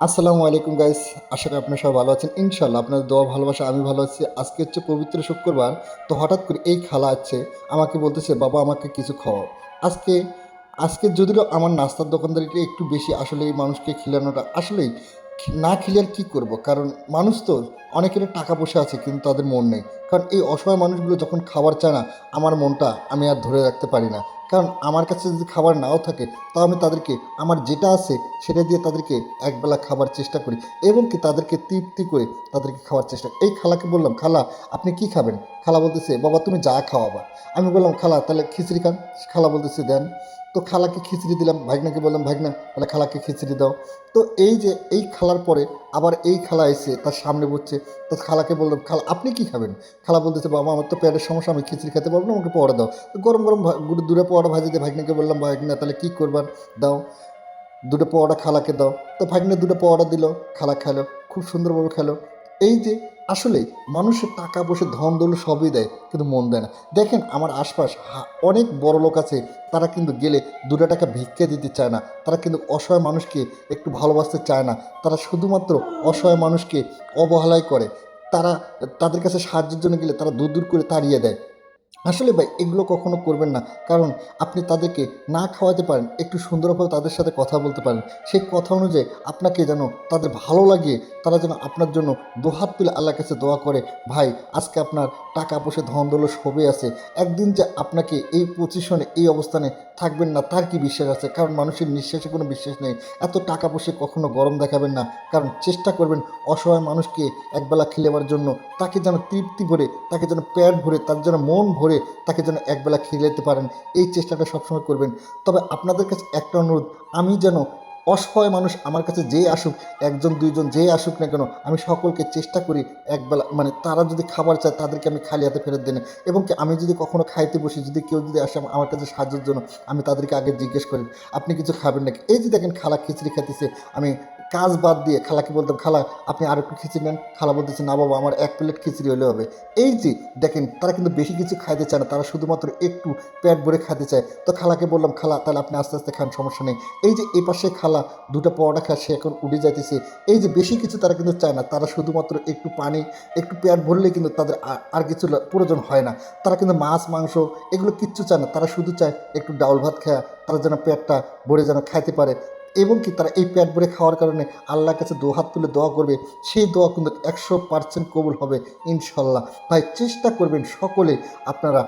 আসসালামু আলাইকুম গাইস আশা করি আপনারা সবাই ভালো আছেন। ইনশাল্লাহ আপনাদের দোয়া, ভালোবাসা, আমি ভালো আছি। আজকে হচ্ছে পবিত্র শুক্রবার, তো হঠাৎ করে এই খালা আছে, আমাকে বলতেছে, বাবা, আমাকে কিছু খাওয়াও। আজকে আজকে যদিও আমার নাস্তার দোকানদারিটা একটু বেশি, আসলে এই মানুষকে খিলানোটা, আসলেই না খেলে আর কী করব? কারণ মানুষ তো অনেকের টাকা পয়সা আছে, কিন্তু তাদের মন নেই। কারণ এই অসহায় মানুষগুলো যখন খাবার চায় না, আমার মনটা আমি আর ধরে রাখতে পারি না। কারণ আমার কাছে যদি খাবার নাও থাকে, তাও আমি তাদেরকে, আমার যেটা আছে সেটা দিয়ে তাদেরকে একবেলা খাবার চেষ্টা করি এবং কি তাদেরকে তৃপ্তি করে তাদেরকে খাওয়ার চেষ্টা এই খালাকে বললাম, খালা, আপনি কি খাবেন? খালা বলতেছে, বাবা, তুমি যা খাওয়াবা আমি বললাম, খালা, তাহলে খিচড়ি খান। খালা বলতেছে, দেন। তো খালাকে খিচড়ি দিলাম, ভাগনাকে বললাম, ভাগনা, তাহলে খালাকে খিচড়ি দাও। তো এই যে, এই খালার পরে আবার এই খালা এসে তার সামনে বসছে, তার খালাকে বললাম, খালা, আপনি কি খাবেন? খালা বলতেছে, বাবা, আমার তো পেটের সমস্যা, আমি খিচড়ি খেতে পারব না, আমাকে পড়া দাও। গরম গরম গুড়ো দূরে পড়া দিয়ে ভাগনাকে বললাম ভাগনা, তাহলে কী করবার? দাও। দুটো পরোটা খালাকে দাও। তো ভাগ্নে দুটো পরোটা দিল, খালা খেলো খুব সুন্দরভাবে খেলো এই যে আসলে মানুষের টাকা পয়সা, ধন দৌল সবই দেয়, কিন্তু মন দেয় না। দেখেন আমার আশপাশ অনেক বড় লোক আছে, তারা কিন্তু গেলে দুটো টাকা ভিক্ষে দিতে চায় না। তারা কিন্তু অসহায় মানুষকে একটু ভালোবাসতে চায় না। তারা শুধুমাত্র অসহায় মানুষকে অবহেলাই করে। তারা, তাদের কাছে সাহায্যের জন্য গেলে তারা দূর দূর করে তাড়িয়ে দেয়। আসলে ভাই, এগুলো কখনো করবেন না। কারণ আপনি তাদেরকে না খাওয়াতে পারেন, একটু সুন্দরভাবে তাদের সাথে কথা বলতে পারেন। সেই কথা অনুযায়ী আপনাকে যেন তাদের ভালো লাগে, তারা যেন আপনার জন্য দোহাত তুলে আল্লাহর কাছে দোয়া করে, ভাই, আজকে আপনার টাকা পয়সা, ধন দৌল সবই আছে। একদিন যে আপনাকে এই পজিশনে এই অবস্থানে থাকবেন না, তার কি বিশ্বাস আছে? কারণ মানুষের নিঃশ্বাসে কোনো বিশ্বাস নেই। এত টাকা পয়সা কখনো গরম দেখাবেন না। কারণ চেষ্টা করবেন অসহায় মানুষকে একবেলা খেলেবার জন্য, তাকে যেন তৃপ্তি ভরে, তাকে যেন পেট ভরে, তার যেন মন ভরে তাকে যেন একবেলা খেলাতে পারেন, এই চেষ্টাটা সবসময় করবেন। তবে আপনাদের কাছে একটা অনুরোধ, আমি যেন অসহায় মানুষ আমার কাছে যে আসুক, একজন, দুইজন যে আসুক না কেন, আমি সকলকে চেষ্টা করি একবেলা মানে তারা যদি খাবার চায় তাদেরকে আমি খালি হাতে ফেরত দিই এবং কি আমি যদি কখনো খাইতে বসি, যদি কেউ যদি আসে আমার কাছে সাহায্যের জন্য, আমি তাদেরকে আগে জিজ্ঞেস করি, আপনি কিছু খাবেন নাকি? এই যে দেখেন খালা খিচড়ি খাইতেছে, আমি কাজ বাদ দিয়ে খালাকে বলতাম, খালা, আপনি আর একটু খিচড়ি নেন। খালা বলতেছে, না বাবা, আমার এক প্লেট খিচড়ি হলে হবে। এই যে, দেখেন, তারা কিন্তু বেশি কিছু খাইতে চায় না, তারা শুধুমাত্র একটু পেট ভরে খেতে চায়। তো খালাকে বললাম, খালা, তাহলে আপনি আস্তে আস্তে খান, সমস্যা নেই। এই যে, এ পাশে খালা দুটো পরোটা খায়, সে এখন উঠে যাইতেছে। এই যে, বেশি কিছু তারা কিন্তু চায় না, তারা শুধুমাত্র একটু পানি, একটু পেট ভরলে কিন্তু তাদের আর কিছু প্রয়োজন হয় না। তারা কিন্তু মাছ, মাংস এগুলো কিচ্ছু চায় না, তারা শুধু চায় একটু ডাউল ভাত খায় তারা যেন পেটটা ভরে যেন খাইতে পারে। এবং কি তারা এই পেট ভরে খাওয়ার কারণে আল্লাহর কাছে হাত তুলে দোয়া করবে, সেই দোয়া কিন্তু একশো পার্সেন্ট কবুল হবে, ইনশাল্লাহ। তাই চেষ্টা করবেন সকলে আপনারা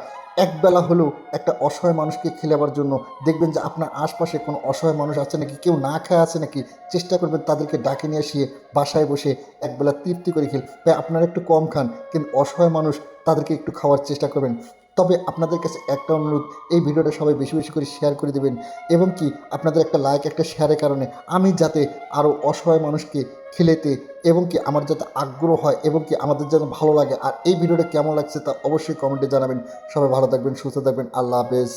একবেলা হলেও একটা অসহায় মানুষকে খেলাবার জন্য। দেখবেন যে আপনার আশপাশে কোনো অসহায় মানুষ আছে নাকি, কেউ না খায় আছে নাকি, চেষ্টা করবেন তাদেরকে ডাকে নিয়ে আসিয়ে বাসায় বসে একবেলা তৃপ্তি করে খেল। তাই আপনারা একটু কম খান, কিন্তু অসহায় মানুষ তাদেরকে একটু খাওয়ার চেষ্টা করবেন। তবে আপনাদের কাছে একটা অনুরোধ, এই ভিডিওটা সবাই বেশি বেশি করে শেয়ার করে দেবেন এবং কি আপনাদের একটা লাইক একটা শেয়ারের কারণে আমি যাতে আরও অসহায় মানুষকে খেলেতে এবং কি আমার যাতে আগ্রহ হয় এবং কি আমাদের যেন ভালো লাগে। আর এই ভিডিওটা কেমন লাগছে তা অবশ্যই কমেন্টে জানাবেন। সবাই ভালো থাকবেন, সুস্থ থাকবেন। আল্লাহ হাফেজ।